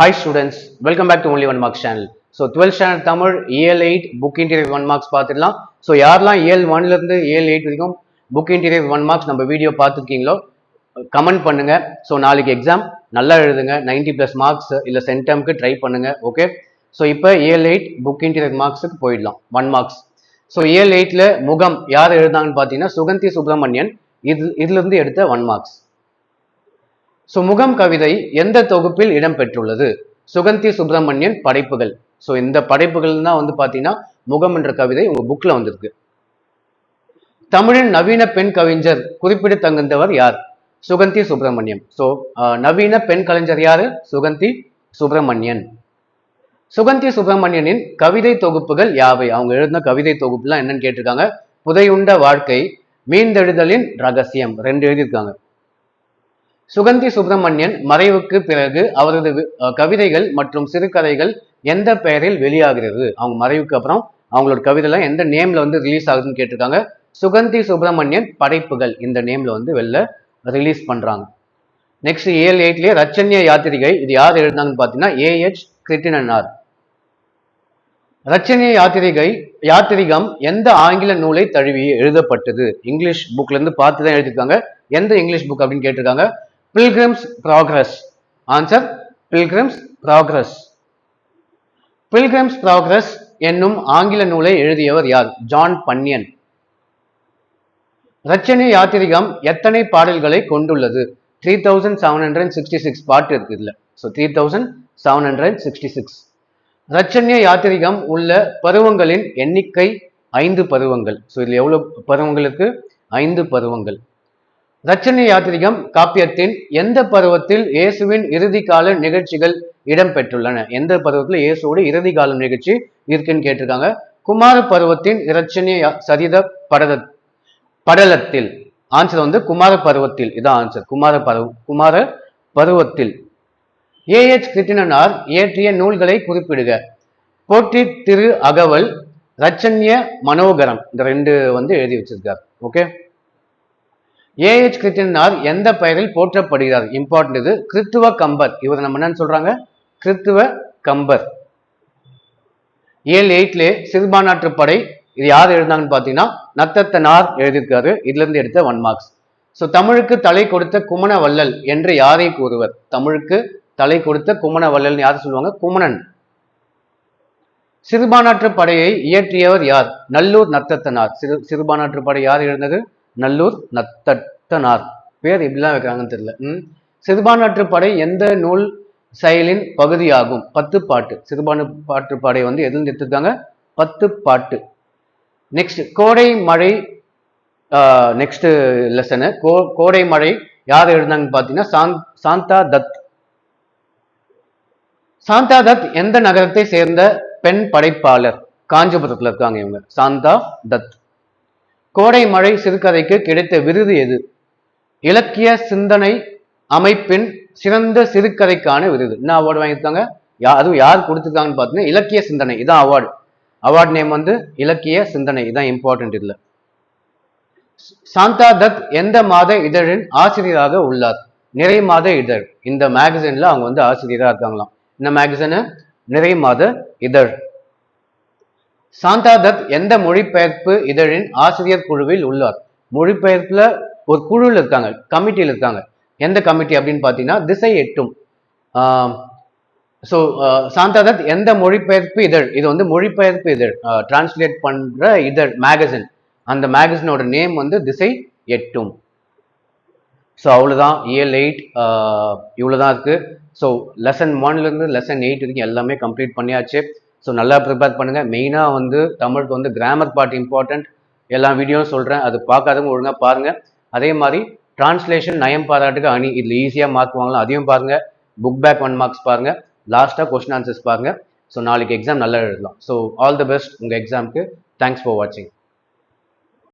Hi students welcome back to only one marks channel so twelfth standard Tamil AL eight book interior one marks பார்த்துடலாம். So யாரெல்லாம் ஏஎல் ஒன்லேருந்து ஏழு eight வரைக்கும் book interior one marks நம்ம video பார்த்துருக்கீங்களோ comment பண்ணுங்க. ஸோ நாளைக்கு எக்ஸாம் நல்லா எழுதுங்க. 90 ப்ளஸ் மார்க்ஸ் இல்லை சென்டம்க்கு ட்ரை பண்ணுங்க. ஓகே ஸோ இப்போ ஏஎல் எயிட் புக் இன்டீரியர் மார்க்ஸுக்கு போயிடலாம். ஒன் மார்க்ஸ் ஸோ ஏஎல் எயிட்டில் முகம் யார் எழுதாங்கன்னு பார்த்தீங்கன்னா சுகந்தி சுப்பிரமணியன் இது இதுலேருந்து எடுத்த ஒன் மார்க்ஸ் ஸோ முகம் கவிதை எந்த தொகுப்பில் இடம்பெற்றுள்ளது? சுகந்தி சுப்பிரமணியன் படைப்புகள். ஸோ இந்த படைப்புகள் தான் வந்து பார்த்தீங்கன்னா முகம் என்ற கவிதை உங்கள் புக்கில் வந்திருக்கு. தமிழின் நவீன பெண் கவிஞர் குறிப்பிட தங்குந்தவர் யார்? சுகந்தி சுப்பிரமணியம் ஸோ நவீன பெண் கலைஞர் யாரு? சுகந்தி சுப்பிரமணியன் சுகந்தி சுப்பிரமணியனின் கவிதை தொகுப்புகள் யாவை? அவங்க எழுதின கவிதை தொகுப்புலாம் என்னன்னு கேட்டிருக்காங்க. புதையுண்ட வாழ்க்கை மீந்தெழுதலின் ரகசியம் ரெண்டு எழுதியிருக்காங்க. சுகந்தி சுப்பிரமணியன் மறைவுக்கு பிறகு அவரது கவிதைகள் மற்றும் சிறுகதைகள் எந்த பெயரில் வெளியாகிறது? அவங்க மறைவுக்கு அப்புறம் அவங்களோட கவிதைலாம் எந்த நேம்ல வந்து ரிலீஸ் ஆகுதுன்னு கேட்டிருக்காங்க. சுகந்தி சுப்பிரமணியன் படைப்புகள் இந்த நேம்ல வந்து வெளில ரிலீஸ் பண்றாங்க. நெக்ஸ்ட் ஏழு எயிட்லயே ரச்சன்ய யாத்திரிகை இது யார் எழுதினாங்கன்னு பார்த்தீங்கன்னா ஏஹெச் கிருட்டினார் ரச்சனைய யாத்திரிகை யாத்திரிகம் எந்த ஆங்கில நூலை தழுவி எழுதப்பட்டது? இங்கிலீஷ் புக்ல இருந்து பார்த்து தான் எழுதியிருக்காங்க. எந்த இங்கிலீஷ் புக் அப்படின்னு கேட்டிருக்காங்க? Pilgrim's Progress answer Pilgrim's Progress Pilgrim's Progress என்னும் ஆங்கில நூலை எழுதியவர் யார்? ஜான் பன்னியன் ரச்சனை யாத்திரிகம் எத்தனை பாடல்களை கொண்டுள்ளது? Three thousand seven hundred sixty six பாட்டு இருக்கு இதுல. So three thousand seven hundred sixty six Ratchanya Yathirigam உள்ள பருவங்களின் எண்ணிக்கை ஐந்து பருவங்கள். ஸோ இதில் எவ்வளோ பருவங்கள் இருக்கு? ஐந்து பருவங்கள். ரச்சனை யாத்திரிகம் காப்பியத்தின் எந்த பருவத்தில் இயேசுவின் இறுதி கால நிகழ்ச்சிகள் இடம்பெற்றுள்ளன? எந்த பருவத்தில் இயேசுவோட இறுதி காலம் நிகழ்ச்சி இருக்குன்னு கேட்டிருக்காங்க. குமார பருவத்தின் இரட்சணிய சரித படத படலத்தில் ஆன்சர் வந்து குமார பருவத்தில். இதான் ஆன்சர் குமார பருவ குமார பருவத்தில். ஏஎச் கிருட்டிணனார் இயற்றிய நூல்களை குறிப்பிடுக. போற்றி திரு அகவல் ரச்சன்ய மனோகரம். இந்த ரெண்டு வந்து எழுதி வச்சிருக்கார். ஓகே? ஏஹெச் கிருட்டிணனார் எந்த பெயரில் போற்றப்படுகிறார்? இம்பார்ட்டன்ட் இது. கிறித்துவ கம்பர். இவர் நம்ம என்னன்னு சொல்றாங்க? கிறித்துவ கம்பர். ஏழு எயிட்லே சிறுபான்நாட்டு படை இது யார் எழுதினாங்கன்னு பார்த்தீங்கன்னா நத்தத்தனார் எழுதியிருக்காரு. இதுல இருந்து எடுத்த ஒன் மார்க்ஸ் ஸோ தமிழுக்கு தலை கொடுத்த குமண வள்ளல் என்று யாரை கூறுவர்? தமிழுக்கு தலை கொடுத்த குமண வள்ளல் யார் சொல்லுவாங்க? குமணன். சிறுபான்நாட்டு படையை இயற்றியவர் யார்? நல்லூர் நத்தத்தனார். சிறு சிறுபான்நாட்டு படை யார் எழுந்தது நல்லூர் நத்தட்டனார். பேர் இப்படிலாம் வைக்கிறாங்கன்னு தெரியல. ம்? சிறுபான்நாட்டு படை எந்த நூல் செயலின் பகுதியாகும்? பத்து பாட்டு. சிறுபான்மை பாட்டு படை வந்து எதுல எடுத்திருக்காங்க? பத்து பாட்டு. நெக்ஸ்ட் கோடை மழை நெக்ஸ்ட் லெசனு கோ கோடை மழை யார் எழுந்தாங்கன்னு பார்த்தீங்கன்னா சாந்த் சாந்தா தத். சாந்தா தத் எந்த நகரத்தை சேர்ந்த பெண் படைப்பாளர்? காஞ்சிபுரத்தில் இருக்காங்க இவங்க. சாந்தா தத். கோடை மழை சிறுகதைக்கு கிடைத்த விருது எது? இலக்கிய சிந்தனை அமைப்பின் சிறந்த சிறுகதைக்கான விருது. என்ன அவார்டு வாங்கியிருக்காங்க? யா அதுவும் யார் கொடுத்துருக்காங்கன்னு பார்த்தீங்கன்னா இலக்கிய சிந்தனை. இதான் அவார்டு அவார்ட் நேம் வந்து இலக்கிய சிந்தனை. இதான் இம்பார்ட்டன்ட் இல்லை சாந்தா தத் எந்த மாத இதழின் ஆசிரியராக உள்ளார்? நிறை மாத இதழ். இந்த மேகசின்ல அவங்க வந்து ஆசிரியராக இருக்காங்களாம். இந்த மேகசினு நிறை மாத இதழ். சாந்தா தத் எந்த மொழிபெயர்ப்பு இதழின் ஆசிரியர் குழுவில் உள்ளார்? மொழிபெயர்ப்புல ஒரு குழுவில் இருக்காங்க கமிட்டியில் இருக்காங்க. எந்த கமிட்டி அப்படின்னு பார்த்தீங்கன்னா திசை எட்டும். ஸோ சாந்தா தத் எந்த மொழிபெயர்ப்பு இதழ்? இது வந்து மொழிபெயர்ப்பு இதழ். டிரான்ஸ்லேட் பண்ற இதழ் மேகசின் அந்த மேகசினோட நேம் வந்து திசை எட்டும். ஸோ அவ்வளோதான் இயல் எயிட் இவ்வளோதான் இருக்கு. ஸோ லெசன் ஒன்லேருந்து லெசன் எயிட் வரைக்கும் எல்லாமே கம்ப்ளீட் பண்ணியாச்சு. ஸோ நல்லா ப்ரிப்பேர் பண்ணுங்கள் மெயினாக வந்து தமிழுக்கு வந்து கிராமர் பார்ட் இம்பார்ட்டன்ட் எல்லா வீடியோவும் சொல்கிறேன் அது பார்க்காதவங்க ஒழுங்காக பாருங்கள் அதே மாதிரி டிரான்ஸ்லேஷன் நயம் பாராட்டுக்கு அணி. இதில் ஈஸியாக மார்க் வாங்கலாம். அதையும் பாருங்கள் புக் பேக் ஒன் மார்க்ஸ் பாருங்கள் லாஸ்ட்டாக கொஸ்டின் ஆன்சர்ஸ் பாருங்கள் ஸோ நாளைக்கு எக்ஸாம் நல்லா எழுதலாம். ஸோ ஆல் தி பெஸ்ட் உங்கள் எக்ஸாமுக்கு தேங்க்ஸ் ஃபார் வாட்சிங்